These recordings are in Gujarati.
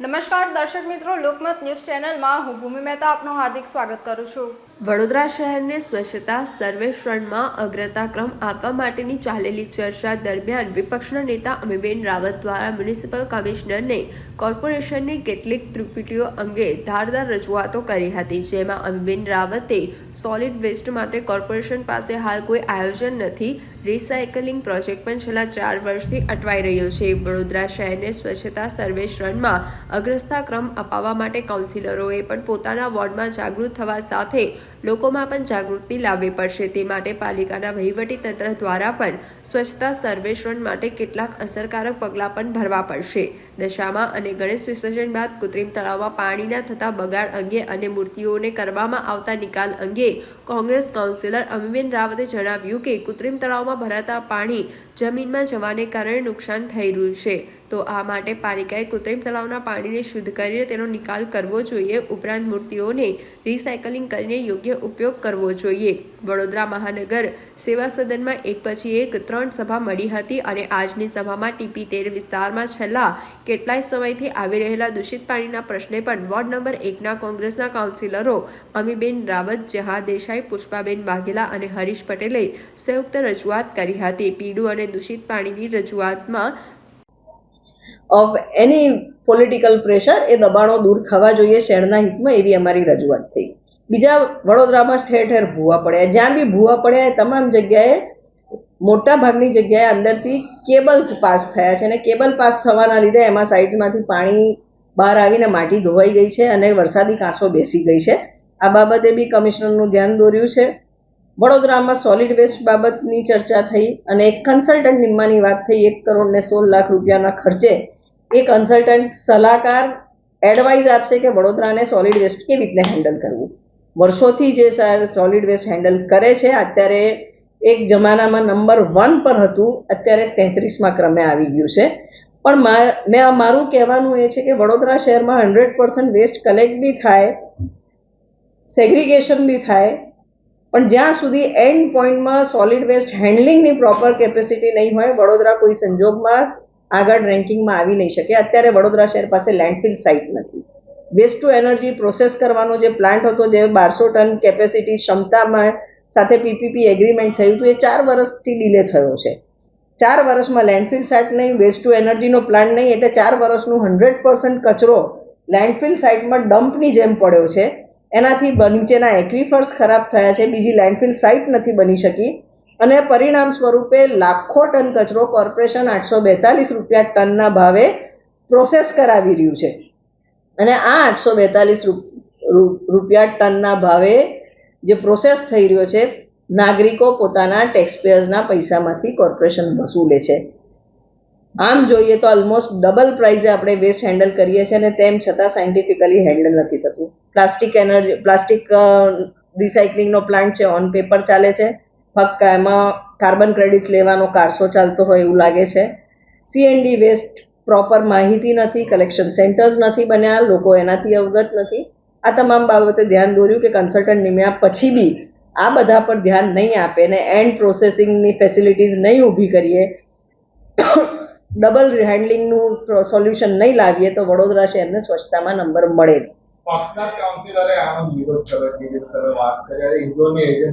નમસ્કાર, દર્શક મિત્રો, લોકમત ન્યૂઝ ચેનલમાં હું ભૂમિ મહેતા આપનું હાર્દિક સ્વાગત કરું છું. વડોદરા શહેરને સ્વચ્છતા, સર્વેક્ષણમાં અગ્રતાક્રમ આપવા માટેની ચાલેલી ચર્ચા દરમિયાન વિપક્ષના નેતા અમીબેન રાવત દ્વારા મ્યુનિસિપલ કમિશનરને કોર્પોરેશનની કેટલીક ત્રુપટીઓ અંગે ધારદાર રજૂઆતો કરી હતી, જેમાં અમીબેન રાવતે સોલિડ વેસ્ટ માટે કોર્પોરેશન પાસે હાલ કોઈ આયોજન નથી રિસાયકલિંગ પ્રોજેક્ટ પણ છેલ્લા ચાર વર્ષથી અટવાઈ રહ્યો છે. વડોદરા શહેરને સ્વચ્છતા સર્વેક્ષણમાં અગ્રસ્થા ક્રમ અપાવવા માટે કાઉન્સિલરોએ પણ પોતાના વોર્ડમાં જાગૃત થવા સાથે લોકોમાં પણ જાગૃતિ લાવવી પડશે. તે માટે પાલિકાના વહીવટી તંત્ર દ્વારા પણ સ્વચ્છતા સર્વેક્ષણ માટે કેટલાક અસરકારક પગલાં પણ ભરવા પડશે. દશામાં અને ગણેશ વિસર્જન બાદ કૃત્રિમ તળાવમાં પાણીના થતા બગાડ અંગે અને મૂર્તિઓને કરવામાં આવતા નિકાલ અંગે કોંગ્રેસ કાઉન્સિલર અમીબેન રાવતે જણાવ્યું કે કૃત્રિમ તળાવમાં ભરાતા પાણી જમીનમાં જવાને કારણે નુકસાન થઈ રહ્યું છે. તો આ માટે પાલિકાએ કૃત્રિમ તળાવના પાણીને શુદ્ધ કરીને તેનો નિકાલ કરવો જોઈએ. ઉપરાંત મૂર્તિઓને રિસાયકલિંગ કરીને યોગ્ય ઉપયોગ કરવો જોઈએ. વડોદરા મહાનગર સેવા સદનમાં એક પછી એક ત્રણ સભા મળી હતી અને આજની સભામાં ટીપી તેર વિસ્તારમાં છેલ્લા કેટલાય સમયથી આવી રહેલા દૂષિત પાણીના પ્રશ્ને પણ વોર્ડ નંબર એકના કોંગ્રેસના કાઉન્સિલરો અમીબેન રાવત, જહા દેસાઈ, પુષ્પાબેન વાઘેલા અને હરીશ પટેલે સંયુક્ત રજૂઆત કરી હતી. પીડું અને દૂષિત પાણીની રજૂઆતમાં ઓફ એની પોલિટિકલ પ્રેશર એ દબાણો દૂર થવા જોઈએ શહેરના હિતમાં એવી અમારી રજૂઆત થઈ. બીજા વડોદરામાં ઠેર ઠેર ભૂવા પડ્યા. જ્યાં બી ભૂવા પડ્યા એ તમામ જગ્યાએ મોટા ભાગની જગ્યાએ અંદરથી કેબલ્સ પાસ થયા છે અને કેબલ પાસ થવાના લીધે એમાં સાઇડ્સમાંથી પાણી બહાર આવીને માટી ધોવાઈ ગઈ છે અને વરસાદી કાંસો બેસી ગઈ છે. આ બાબતે બી કમિશનરનું ધ્યાન દોર્યું છે. વડોદરામાં સોલિડ વેસ્ટ બાબતની ચર્ચા થઈ અને એક કન્સલ્ટન્ટ નિમ્માની વાત થઈ. એક કરોડ ને સોળ લાખ રૂપિયાના ખર્ચે એ કન્સલ્ટન્ટ સલાહકાર એડવાઇસ આપશે કે વડોદરાને સોલિડ વેસ્ટ કેવી રીતે હેન્ડલ કરવું? વર્ષોથી જે સર સોલિડ વેસ્ટ હેન્ડલ કરે છે, અત્યારે એક જમાનામાં નંબર વન પર હતું, અત્યારે તેત્રીસમાં ક્રમે આવી ગયું છે. પણ મેં મેં મારું કહેવાનું એ છે કે વડોદરા શહેરમાં હંડ્રેડ પર્સન્ટ વેસ્ટ કલેક્ટ બી થાય સેગ્રિગેશન બી થાય, પણ જ્યાં સુધી એન્ડ પોઈન્ટમાં સોલિડ વેસ્ટ હેન્ડલિંગની પ્રોપર કેપેસિટી નહીં હોય, વડોદરા કોઈ સંજોગમાં આગળ રેન્કિંગમાં આવી નહીં શકે. અત્યારે વડોદરા શહેર પાસે લેન્ડફિલ સાઇટ નથી. વેસ્ટ ટુ એનર્જી પ્રોસેસ કરવાનો જે પ્લાન્ટ હતો, જે બારસો ટન કેપેસિટી ક્ષમતામાં સાથે પીપીપી એગ્રીમેન્ટ થયું હતું, એ ચાર વર્ષથી ડિલે થયો છે. ચાર વર્ષમાં લેન્ડફિલ સાઇટ નહીં વેસ્ટ ટુ એનર્જીનો પ્લાન્ટ નહીં, એટલે ચાર વર્ષનું હંડ્રેડ પર્સન્ટ કચરો લેન્ડફિલ સાઇટમાં ડમ્પની જેમ પડ્યો છે. એનાથી નીચેના એક્વિફર્સ ખરાબ થયા છે, બીજી લેન્ડફિલ સાઇટ નથી બની શકી. અને પરિણામ સ્વરૂપે લાખો ટન કચરો કોર્પોરેશન આઠસો બેતાલીસ રૂપિયા ટનના ભાવે પ્રોસેસ કરાવી રહ્યું છે. અને આ આઠસો બેતાલીસ રૂપિયા ટનના ભાવે જે પ્રોસેસ થઈ રહ્યો છે, નાગરિકો પોતાના ટેક્સપેયર્સના પૈસામાંથી કોર્પોરેશન વસૂલે છે. આમ જોઈએ તો ઓલમોસ્ટ ડબલ પ્રાઇઝે આપણે વેસ્ટ હેન્ડલ કરીએ છીએ અને તેમ છતાં સાયન્ટિફિકલી હેન્ડલ નથી થતું. પ્લાસ્ટિક એનર્જી પ્લાસ્ટિક રિસાયકલિંગનો પ્લાન્ટ છે ઓન પેપર ચાલે છે. ફક્ત એમાં કાર્બન ક્રેડિટ્સ લેવાનો કારસો ચાલતો હોય એવું લાગે છે. સીએનડી વેસ્ટ પ્રોપર માહિતી નથી કલેક્શન સેન્ટર્સ નથી બન્યા, લોકો એનાથી અવગત નથી. આ તમામ બાબતે ધ્યાન દોર્યું કે કન્સલ્ટન્ટ નિમ્યા પછી બી આ બધા પર ધ્યાન નહીં આપે ને એન્ડ પ્રોસેસિંગની ફેસિલિટીઝ નહીં ઊભી કરીએ. ડબલ હેન્ડલિંગનું સોલ્યુશન નહીં લાવીએ તો વડોદરા શહેરને સ્વચ્છતામાં નંબર મળે. પક્ષના કાઉન્સિલરે આનો વિરોધ કર્યો કે જે તમે વાત કરી ઇન્ડોની છે?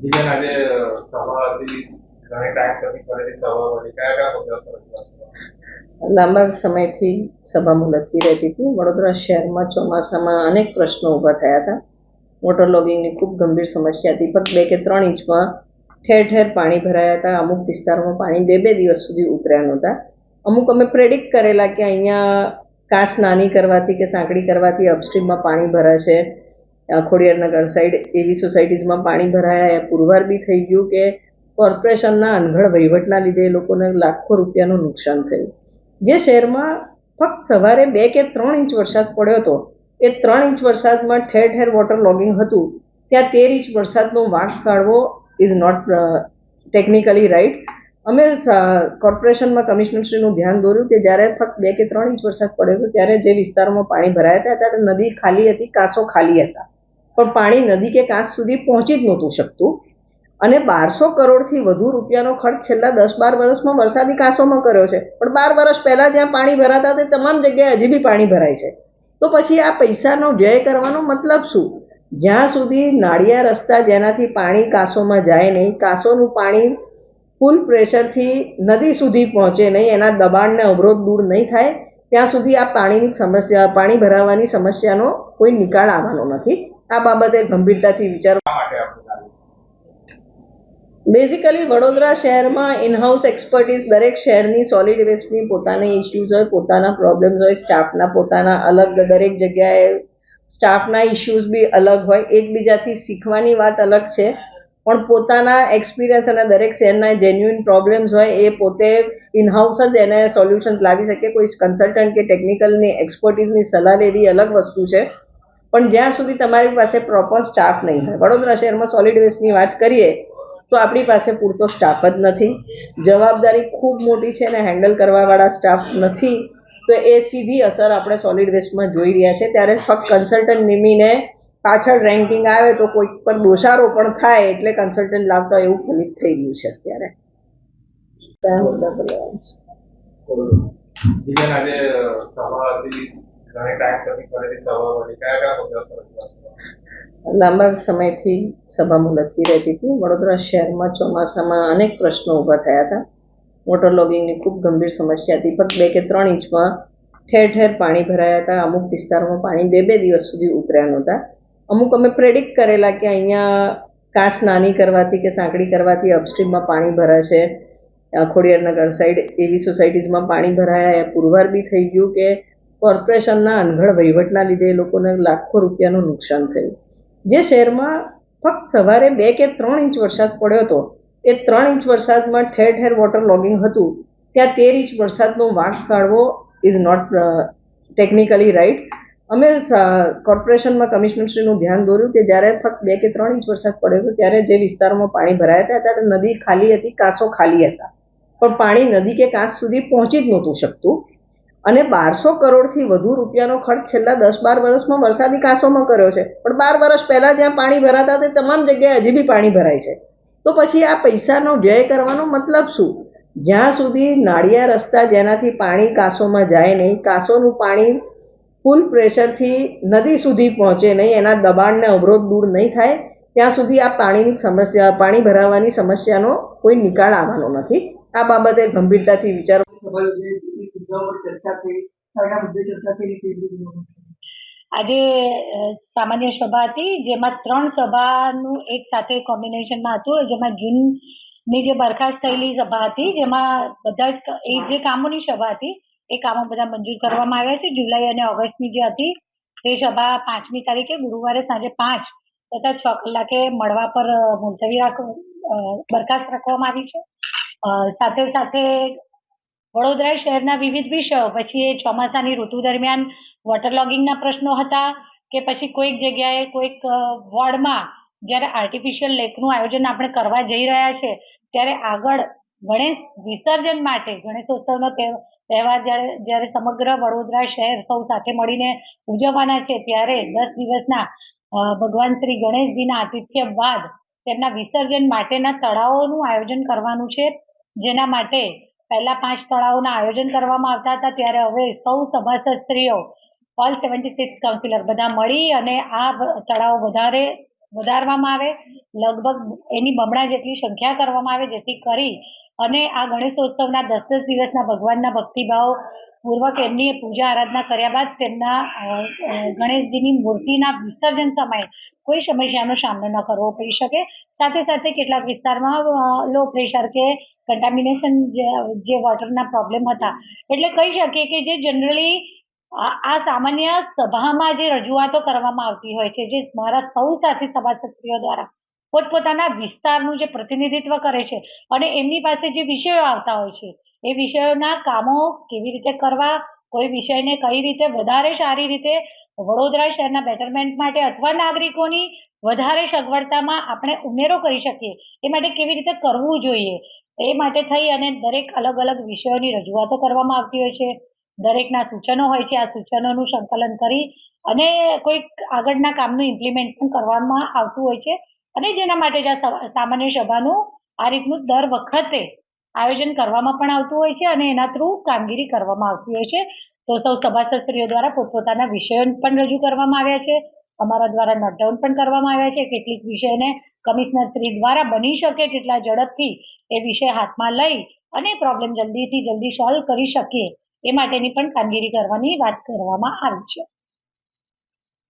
જીવન આજે સભા હતી ઘણી ટાઈમ પછી પડેલી સભા મળી કયા કયા મુદ્દા પર લાંબા સમયથી સભા મુલતવી રહેતી હતી. વડોદરા શહેરમાં ચોમાસામાં અનેક પ્રશ્નો ઊભા થયા હતા. વોટર લોગિંગની ખૂબ ગંભીર સમસ્યા હતી. ફક્ત બે કે ત્રણ ઇંચમાં ઠેર ઠેર પાણી ભરાયા હતા. અમુક વિસ્તારોમાં પાણી બે બે દિવસ સુધી ઉતર્યા નહોતા. અમુક અમે પ્રેડિક્ટ કરેલા કે અહીંયા કાંસ નાની કરવાથી કે સાંકડી કરવાથી અપસ્ટ્રીમમાં પાણી ભરાય છે. ખોડિયારનગર સાઈડ એવી સોસાયટીઝમાં પાણી ભરાયા. એ પુરવાર બી થઈ ગયું કે કોર્પોરેશનના અનગઢ વહીવટના લીધે એ લોકોને લાખો રૂપિયાનું નુકસાન થયું. જે શહેરમાં ફક્ત સવારે બે કે ત્રણ ઇંચ વરસાદ પડ્યો હતો, એ ત્રણ ઇંચ વરસાદમાં ઠેર ઠેર વોટર લોગિંગ હતું. ત્યાં તેર ઇંચ વરસાદનો વાંક કાઢવો ઇઝ નોટ ટેકનિકલી રાઈટ અમે કોર્પોરેશનમાં કમિશનરશ્રીનું ધ્યાન દોર્યું કે જ્યારે ફક્ત બે કે ત્રણ ઇંચ વરસાદ પડ્યો હતો, ત્યારે જે વિસ્તારોમાં પાણી ભરાયા હતા, ત્યારે નદી ખાલી હતી, કાંસો ખાલી હતા. પણ પાણી નદી કે કાંસ સુધી પહોંચી જ નહોતું શકતું. અને બારસો કરોડથી વધુ રૂપિયાનો ખર્ચ છેલ્લા દસ બાર વર્ષમાં વરસાદી કાંસોમાં કર્યો છે. પણ બાર વર્ષ પહેલાં જ્યાં પાણી ભરાતા તે તમામ જગ્યાએ હજી બી પાણી ભરાય છે. તો પછી આ પૈસાનો વ્યય કરવાનો મતલબ શું? જ્યાં સુધી નાળિયા રસ્તા જેનાથી પાણી કાંસોમાં જાય નહીં, કાંસોનું પાણી ફૂલ પ્રેશરથી નદી સુધી પહોંચે નહીં એના દબાણને અવરોધ દૂર નહીં થાય ત્યાં સુધી આ પાણીની સમસ્યા પાણી ભરાવાની સમસ્યાનો કોઈ નિકાલ આવવાનો નથી. આ બાબતે ગંભીરતાથી વિચાર. શા માટે આપણે ચાલુ બેઝિકલી વડોદરા શહેરમાં ઇનહાઉસ એક્સપર્ટીઝ દરેક શહેરની સોલિડ વેસ્ટની પોતાની ઇસ્યુઝ હોય પોતાના પ્રોબ્લેમ્સ હોય સ્ટાફના પોતાના અલગ દરેક જગ્યાએ સ્ટાફના ઇશ્યુઝ બી અલગ હોય. એકબીજાથી શીખવાની વાત અલગ છે. પણ પોતાના એક્સપિરિયન્સ અને દરેક શહેરના જેન્યુઇન પ્રોબ્લેમ્સ હોય એ પોતે ઇનહાઉસ જ એને સોલ્યુશન્સ લાવી શકે. કોઈ કન્સલ્ટન્ટ કે ટેકનિકલની એક્સપર્ટીઝની સલાહ લેવી અલગ વસ્તુ છે. પણ જ્યાં સુધી તમારી પાસે પ્રોપર સ્ટાફ નહીં હોય. વડોદરા શહેરમાં સોલિડ વેસ્ટની વાત કરીએ, તો આપણી પાસે પૂરતો સ્ટાફ જ નથી. જવાબદારી ખૂબ મોટી છે અને હેન્ડલ કરવાવાળા સ્ટાફ નથી. તો એ સીધી અસર આપણે સોલિડ વેસ્ટમાં જોઈ રહ્યા છે. ત્યારે ફક્ત કન્સલ્ટન્ટ નિમીને પાછળ રેન્કિંગ આવે તો કોઈક પર દોષારો પણ થાય એટલે કન્સલ્ટન્ટ લાવતા એવું ફલિત થઈ ગયું છે અત્યારે. કયા મુદ્દા પર લેવાનું? લાંબા સમયથી સભા મુલતવી રહેતી હતી. વડોદરા શહેરમાં ચોમાસામાં અનેક પ્રશ્નો ઊભા થયા હતા. વોટર લોગિંગની ખૂબ ગંભીર સમસ્યા હતી. ફક્ત બે કે ત્રણ ઇંચમાં ઠેર ઠેર પાણી ભરાયા હતા. અમુક વિસ્તારોમાં પાણી બે બે દિવસ સુધી ઉતર્યા નહોતા. અમુક અમે પ્રેડિક્ટ કરેલા કે અહીંયા કાંસ નાની કરવાથી કે સાંકડી કરવાથી અપસ્ટ્રીમમાં પાણી ભરાશે. ખોડિયારનગર સાઈડ એવી સોસાયટીઝમાં પાણી ભરાયા. એ પુરવાર બી થઈ ગયું કે કોર્પોરેશનના અનઘડ વહીવટના લીધે એ લોકોને લાખો રૂપિયાનું નુકસાન થયું. જે શહેરમાં ફક્ત સવારે બે કે ત્રણ ઇંચ વરસાદ પડ્યો હતો, એ ત્રણ ઇંચ વરસાદમાં ઠેર ઠેર વોટર લોગિંગ હતું. ત્યાં તેર ઇંચ વરસાદનો વાંક કાઢવો ઇઝ નોટ ટેકનિકલી રાઈટ અમે કોર્પોરેશનમાં કમિશનરશ્રીનું ધ્યાન દોર્યું કે જ્યારે ફક્ત બે કે ત્રણ ઇંચ વરસાદ પડ્યો હતો, ત્યારે જે વિસ્તારોમાં પાણી ભરાયા હતા, ત્યારે નદી ખાલી હતી, કાંસો ખાલી હતા. પણ પાણી નદી કે કાંસ સુધી પહોંચી જ નહોતું શકતું. અને બારસો કરોડથી વધુ રૂપિયાનો ખર્ચ છેલ્લા દસ બાર વર્ષમાં વરસાદી કાંસોમાં કર્યો છે. પણ બાર વર્ષ પહેલાં જ્યાં પાણી ભરાતા તે તમામ જગ્યાએ હજી બી પાણી ભરાય છે. તો પછી આ પૈસાનો વ્યય કરવાનો મતલબ શું? જ્યાં સુધી નાળિયા રસ્તા જેનાથી પાણી કાંસોમાં જાય નહીં, કાંસોનું પાણી ફૂલ પ્રેશરથી નદી સુધી પહોંચે નહીં એના દબાણને અવરોધ દૂર નહીં થાય ત્યાં સુધી આ પાણીની સમસ્યા પાણી ભરાવાની સમસ્યાનો કોઈ નિકાલ આવવાનો નથી આ બાબતે ગંભીરતાથી વિચાર સભા યોજાઈ હતી, એ મુદ્દાઓ પર ચર્ચા થઈ કયા મુદ્દે ચર્ચા થઈ ને કેવી રીતે જોવાનું? આજે સામાન્ય સભા હતી જેમાં ત્રણ સભાનું એક સાથે કોમ્બિનેશનમાં હતું જેમાં જૂનની જે બરખાસ્ત થયેલી સભા હતી જેમાં બધા જ એ જે કામોની સભા હતી એ કામો બધા મંજૂર કરવામાં આવ્યા છે. જુલાઈ અને ઓગસ્ટની જે હતી તે સભા પાંચમી તારીખે, ગુરુવારે સાંજે પાંચ તથા છ કલાકે મળવા પર મુલતવી રાખ બરખાસ્ત રાખવામાં આવી છે. સાથે સાથે વડોદરા શહેરના વિવિધ વિષયો, પછી એ ચોમાસાની ઋતુ દરમિયાન વોટર લોગિંગના પ્રશ્નો હતા કે પછી કોઈક જગ્યાએ કોઈક વોર્ડમાં જ્યારે આર્ટિફિશિયલ લેકનું આયોજન આપણે કરવા જઈ રહ્યા છે, ત્યારે આગળ ગણેશ વિસર્જન માટે, ગણેશોત્સવનો તહેવાર જ્યારે જ્યારે સમગ્ર વડોદરા શહેર સૌ સાથે મળીને ઉજવવાના છે, ત્યારે દસ દિવસના ભગવાન શ્રી ગણેશજીના આતિથ્ય બાદ તેમના વિસર્જન માટેના તળાવોનું આયોજન કરવાનું છે. જેના માટે પહેલા પાંચ તળાવોના આયોજન કરવામાં આવતા હતા. ત્યારે હવે સૌ સભાસદશ્રીઓ ઓલ સેવન્ટી સિક્સ કાઉન્સિલર બધા મળી અને આ તળાવો વધારે, વધારવામાં આવે. લગભગ એની બમણા જેટલી સંખ્યા કરવામાં આવે, જેથી કરી અને આ ગણેશોત્સવના દસ દસ દિવસના ભગવાનના ભક્તિભાવ પૂર્વક એમની પૂજા આરાધના કર્યા બાદ તેમના ગણેશજીની મૂર્તિના વિસર્જન સમયે કોઈ સમસ્યાનો સામનો ન કરવો પડી શકે. સાથે સાથે કેટલાક વિસ્તારમાં લો પ્રેશર કે કન્ટામિનેશન જે વોટરના પ્રોબ્લેમ હતા. એટલે કહી શકીએ કે જે જનરલી આ આ સામાન્ય સભામાં જે રજૂઆતો કરવામાં આવતી હોય છે, જે મારા સૌ સાથે સભાસદશ્રીઓ દ્વારા પોતપોતાના વિસ્તારનું જે પ્રતિનિધિત્વ કરે છે અને એમની પાસે જે વિષયો આવતા હોય છે, એ વિષયોના કામો કેવી રીતે કરવા, કોઈ વિષયને કઈ રીતે વધારે સારી રીતે વડોદરા શહેરના બેટરમેન્ટ માટે અથવા નાગરિકોની વધારે સગવડતામાં આપણે ઉમેરો કરી શકીએ, એ માટે કેવી રીતે કરવું જોઈએ, એ માટે થઈ અને દરેક અલગ અલગ વિષયોની રજૂઆતો કરવામાં આવતી હોય છે. દરેકના સૂચનો હોય છે, આ સૂચનોનું સંકલન કરી અને કોઈક આગળના કામનું ઇમ્પ્લિમેન્ટ પણ કરવામાં આવતું હોય છે. અને જેના માટે જ આ સામાન્ય સભાનું આ રીતનું દર વખતે આયોજન કરવામાં પણ આવતું હોય છે અને એના થ્રુ કામગીરી કરવામાં આવતી હોય છે. તો સૌ સભાસદશ્રીઓ દ્વારા પોતપોતાના વિષયો પણ રજૂ કરવામાં આવ્યા છે. અમારા દ્વારા નોટ ડાઉન પણ કરવામાં આવ્યા છે. કેટલીક વિષયને કમિશનર શ્રી દ્વારા બની શકે તેટલા ઝડપથી એ વિષય હાથમાં લઈ અને પ્રોબ્લેમ જલ્દીથી જલ્દી સોલ્વ કરી શકીએ એ માટેની પણ કામગીરી કરવાની વાત કરવામાં આવી છે.